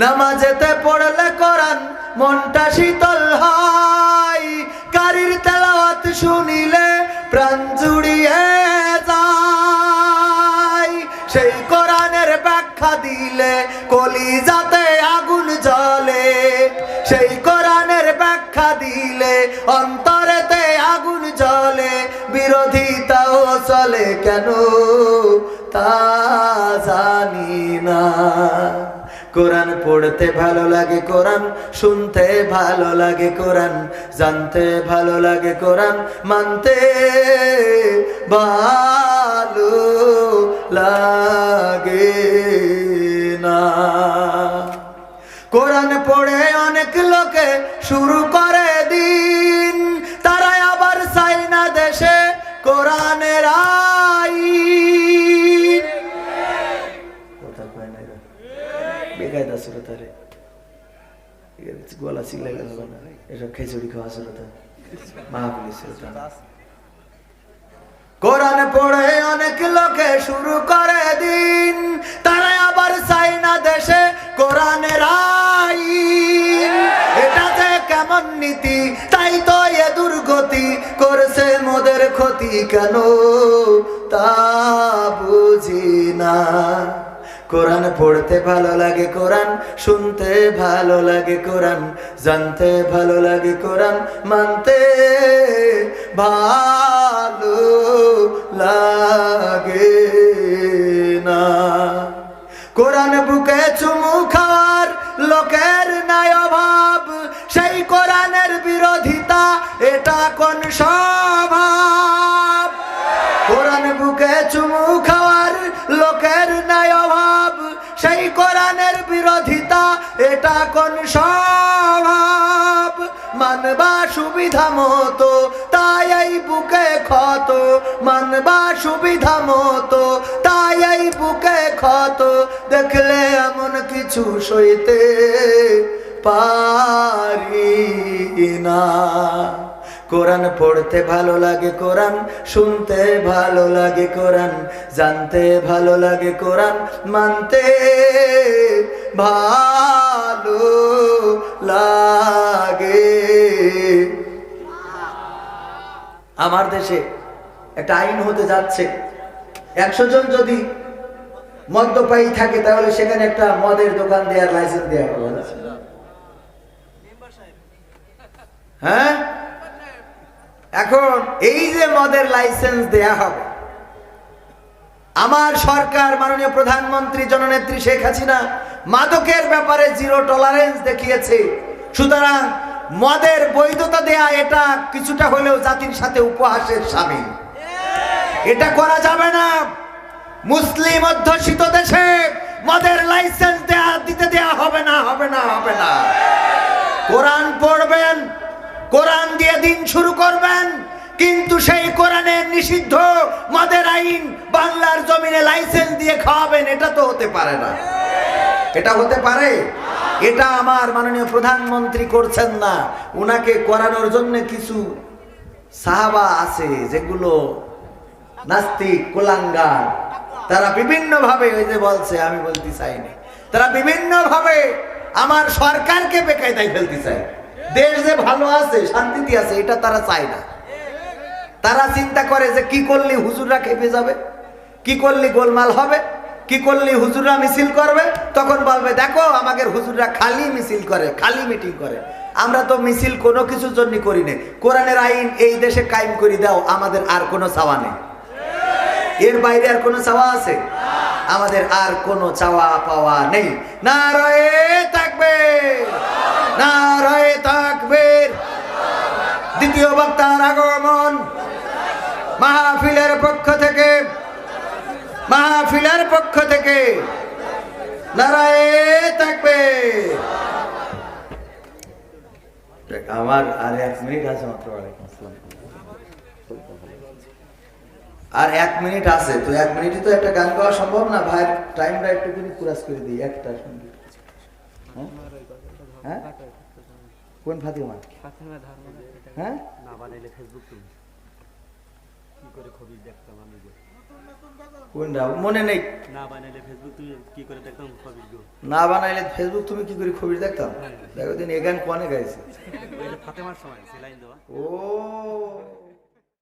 নামাজেতে পড়লে কোরআন মনটা শীতল হয়। কারির তেলাওয়াত শুনিলে প্রাণ জুড়িয়ে যায়। সেই কোরআনের ব্যাখ্যা দিলে কলিজাতে আগুন জ্বলে। সেই কোরআনের ব্যাখ্যা দিলে অন্তরেতে আগুন জ্বলে। বিরোধিতাও চলে কেন তা জানি না। কোরআন পড়তে ভালো লাগে কোরআন, শুনতে ভালো লাগে কোরআন, জানতে ভালো লাগে কোরআন, মানতে ভালো লাগে না কোরআন পড়ে অনেক লোকে শুরু করে দিন তারা আবার চাই না দেশে কোরআনের এরা। বেকায়দা সুরতা রে এর গলা গেল না খাওয়া সুরতা কোরআন পড়ে অনেক লোকে শুরু করে দিন। তারা আবার দেশে আইন এটাতে কেমন নীতি, তাই তো এ দুর্গতি করেছে মোদের ক্ষতি কেন? তা বুঝি না। কোরআন পড়তে ভালো লাগে কোরআন, শুনতে ভালো লাগে কোরআন, জানতে ভালো লাগে কোরআন, মানতে ভালো লাগে না। কোরআন বুকে চুমু খাওয়ার লোকের নাই অভাব, সেই কোরআনের বিরোধিতা, এটা কোন স্বভাব এটা কোন স্বভাব? মানবা সুবিধা মতো, তাই এই বুকে ক্ষত। মানবা সুবিধা মতো, তাই এই বুকে ক্ষত। দেখলে এমন কিছু সইতে পারি না। কোরআন পড়তে ভালো লাগে কোরআন, শুনতে ভালো লাগে কোরআন, জানতে ভালো লাগে কোরআন, মানতে ভালো লাগে। আমার দেশে একটা আইন হতে যাচ্ছে। একশো জন যদি মদ্যপায়ী থাকে, তাহলে সেখানে একটা মদের দোকান দেওয়ার লাইসেন্স দেওয়া হবে হ্যাঁ? এখন এই যে মদের লাইসেন্স দেয়া হবে, আমার সরকার মাননীয় প্রধানমন্ত্রী জননেত্রী শেখ হাসিনা মাদকের ব্যাপারে জিরো টলারেন্স দেখিয়েছে। সুতরাং মদের বৈধতা দেয়া এটা কিছুটা হলেও জাতির সাথে উপহাসের সামিল। এটা করা যাবে না। মুসলিম অধ্যুষিত দেশে মদের লাইসেন্স দেয়া, দিতে দেয়া হবে না হবে না হবে না। শুরু করবেন। কিন্তু সেই কোরআনের নিষিদ্ধ মদের আইন বাংলার জমিনে লাইসেন্স দিয়ে খাওয়াবেন, এটা তো হতে পারে না। এটা হতে পারে? এটা আমার মাননীয় প্রধানমন্ত্রী করছেন না। উনাকে করানোর জন্য কিছু সাহাবা আছে, যেগুলো নাস্তিক, কুলাঙ্গার। তারা বিভিন্ন ভাবে ওই যে বলছে, আমি বলতে চাই না তারা বিভিন্ন ভাবে আমার সরকারকে বেকায়দায় ফেলতে চায়। দেশ যে ভালো আছে, শান্তিতে আছে, এটা তারা চায় না। তারা চিন্তা করে যে কি করলে হুজুররা খেপে যাবে? কি করলে গোলমাল হবে? কি করলে হুজুররা মিছিল করবে? তখন বলবে, দেখো, আমাদের হুজুররা খালি মিছিল করে, খালি মিটিং করে। আমরা তো মিছিল কোনো কিছুর জন্য করি না কোরআনের আইন এই দেশে কায়েম করে দাও, আমাদের আর কোনো চাওয়া নেই। এর বাইরে আর কোনো চাওয়া আছে? আমাদের আর কোনো চাওয়া পাওয়া নেই। না রয়ে থাকবে দ্বিতীয় বক্তার আগমন। মাহফিলের পক্ষ থেকে, মাহফিলের পক্ষ থেকে নারায়ে আমার আর এক মিনিট আছে মাত্র আর এক মিনিট আছে, তো এক মিনিটে তো একটা গান গাওয়া সম্ভব না? ভাই টাইমটা একটু কুরাস করে দিই, একটা হ্যাঁ? হ্যাঁ? কোন ফাতিমা? ফাতেমা ধর্ম না, হ্যাঁ? না বানাইলে ফেসবুক তুমি। কি করে খবর দেখতাম আমি কোনটা মনে নেই। না বানাইলে ফেসবুক তুমি কি করে দেখতাম খবির গো? না বানাইলে ফেসবুক তুমি কি করে খবর দেখতাম? দেখো দিন এগান কনে গাইছে? ফাতেমার সময় সেলাইন দেওয়া। ও।